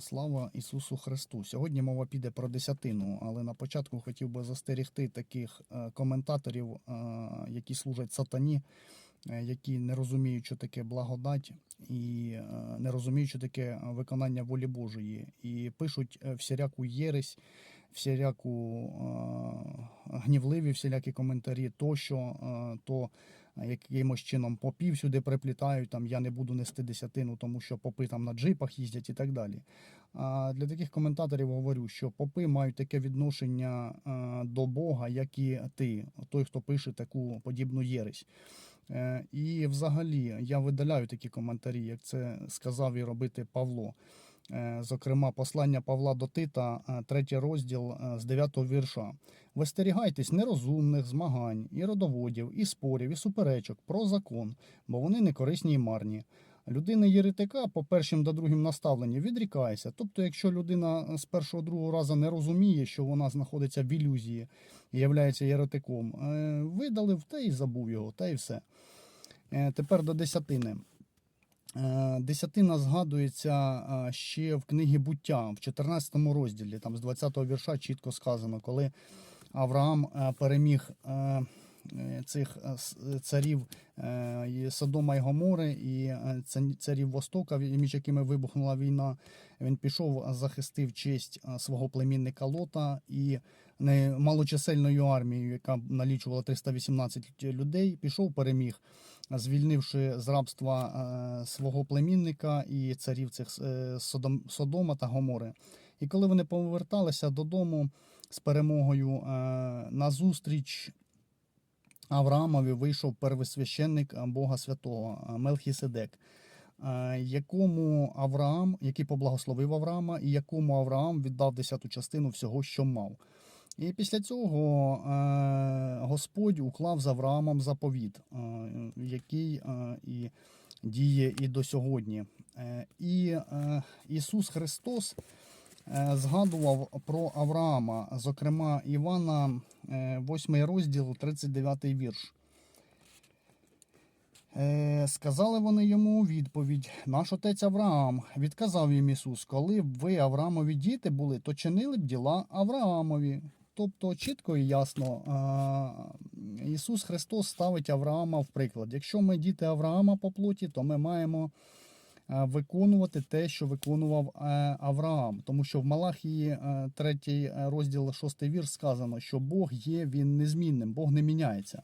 Слава Ісусу Христу! Сьогодні мова піде про десятину, але на початку хотів би застерігти таких е, коментаторів, е, які служать сатані, е, які не розуміють, що таке благодать, і е, не розуміють, що таке виконання волі Божої, і пишуть е, всіляку єресь, всіляку е, гнівливі всілякі коментарі, тощо, е, то якимось чином попів сюди приплітають, там я не буду нести десятину, тому що попи там на джипах їздять і так далі. А для таких коментаторів говорю, що попи мають таке відношення до Бога, як і ти, той, хто пише таку подібну єресь. Е, І взагалі я видаляю такі коментарі, як це сказав і робити Павло. Е, Зокрема, послання Павла до Тита, е, третій розділ е, з 9 вірша. Вистерігайтесь нерозумних змагань, і родоводів, і спорів, і суперечок про закон, бо вони не корисні і марні. Людина єретика по першим та другим наставленням відрікається. Тобто, якщо людина з першого другого разу не розуміє, що вона знаходиться в ілюзії і являється єретиком, видалив та і забув його, та і все. Тепер до десятини. Е, Десятина згадується е, ще в книгі буття в 14 розділі, там з 20 вірша чітко сказано, коли Авраам е, переміг цих царів Содома і Гомори, і царів Востока, між якими вибухнула війна. Він пішов, захистив честь свого племінника Лота і малочисельною армією, яка налічувала 318 людей, пішов, переміг звільнивши з рабства е, свого племінника і царів цих е, Содом, Содома та Гомори. І коли вони поверталися додому з перемогою е, назустріч Авраамові вийшов первосвященник Бога Святого Мелхіседек, якому Авраам, який поблагословив Авраама, і якому Авраам віддав десяту частину всього, що мав. І після цього е, Господь уклав з Авраамом заповіт, е, який е, і діє і до сьогодні. І Ісус Христос згадував про Авраама, зокрема Івана, е, 8 розділ, 39 вірш. Сказали вони йому у відповідь: Наш отець Авраам відказав їм Ісус, коли б ви Авраамові діти були, то чинили б діла Авраамові. Тобто чітко і ясно е, Ісус Христос ставить Авраама в приклад. Якщо ми діти Авраама по плоті, то ми маємо е, виконувати те, що виконував е, Авраам. Тому що в Малахії, е, 3 розділ 6 вірш сказано, що Бог є він незмінним, Бог не міняється.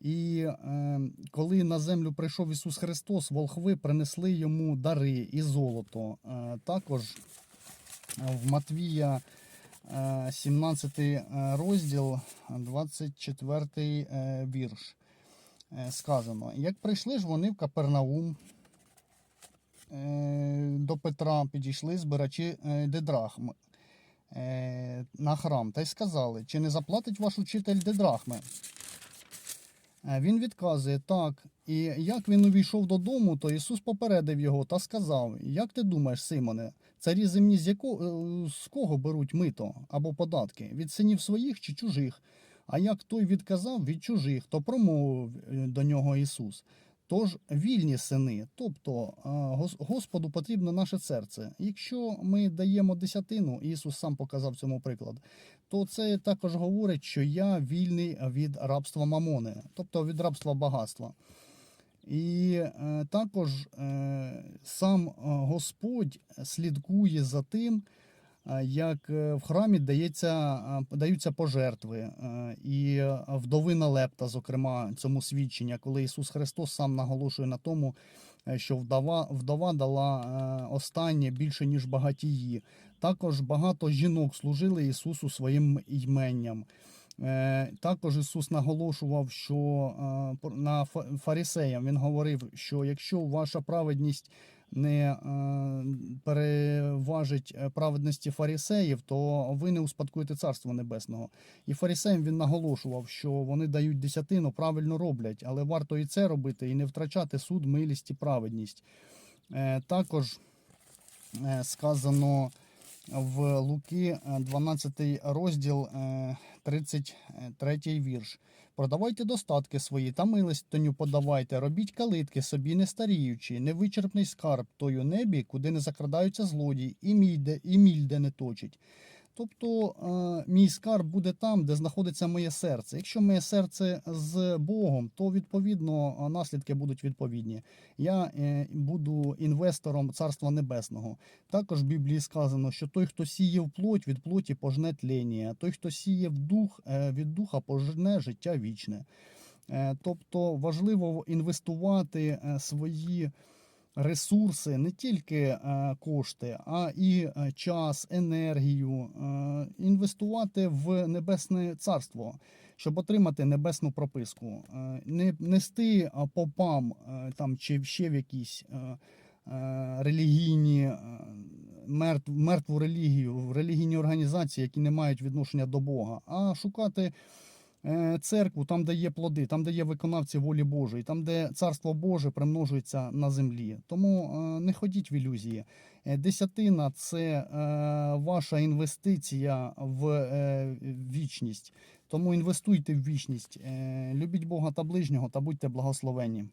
І е, коли на землю прийшов Ісус Христос, волхви принесли йому дари і золото. Е, також е, в Матвія е, 17 розділ, 24 е, вірш. Е, Сказано: Як прийшли ж вони в Капернаум е, до Петра, підійшли збирачі Дедрахми е, на храм та й сказали, чи не заплатить ваш учитель дедрахми? Е, Він відказує так. І як він увійшов додому, то Ісус попередив його та сказав: Як ти думаєш, Симоне, царі земні з якого з кого беруть мито або податки? Від синів своїх чи чужих? А як той відказав від чужих, то промовив е, до нього Ісус. Тож вільні сини, тобто е, Гос- Господу потрібно наше серце. Якщо ми даємо десятину, Ісус сам показав цьому приклад, то це також говорить, що я вільний від рабства мамони, тобто від рабства багатства. І е, також е, сам е, Господь слідкує за тим, як в храмі дається, даються пожертви, і вдовина Лепта, зокрема, цьому свідчення, коли Ісус Христос сам наголошує на тому, що вдова, вдова дала е, останнє більше, ніж багатії. Також багато жінок служили Ісусу своїм іменням. Е, Також Ісус наголошував, що е, на фарисеям Він говорив, що якщо ваша праведність не е, переважить е, праведності фарісеїв, то ви не успадкуєте Царство Небесного. І фарісеям він наголошував, що вони дають десятину, правильно роблять, але варто і це робити, і не втрачати суд, милість і праведність. Е, Також сказано в Луки, е, 12 розділ, е, 33 вірш. Продавайте достатки свої та милостиню подавайте, робіть калитки собі не старіючи, невичерпний скарб той у небі, куди не закрадаються злодії, і мільде, і мільде не точить. Тобто е, мій скарб буде там, де знаходиться моє серце. Якщо моє серце з Богом, то відповідно е, наслідки будуть відповідні. Я е, буду інвестором Царства Небесного. Також в Біблії сказано, що той, хто сіє в плоть, від плоті пожне тління, той, хто сіє в дух, від духа пожне життя вічне. Тобто важливо інвестувати свої ресурси, не тільки е, кошти, а і е, час, енергію, е, інвестувати в небесне царство, щоб отримати небесну прописку, не нести попам там чи ще в якісь. Релігійні мертв, мертву релігію, в релігійні організації, які не мають відношення до Бога, а шукати церкву там, де є плоди, там, де є виконавці волі Божої, там, де царство Боже примножується на землі. Тому е, не ходіть в ілюзії. Е, Десятина це е, ваша інвестиція в е, вічність. Тому інвестуйте в вічність, е, любіть Бога та ближнього та будьте благословенні.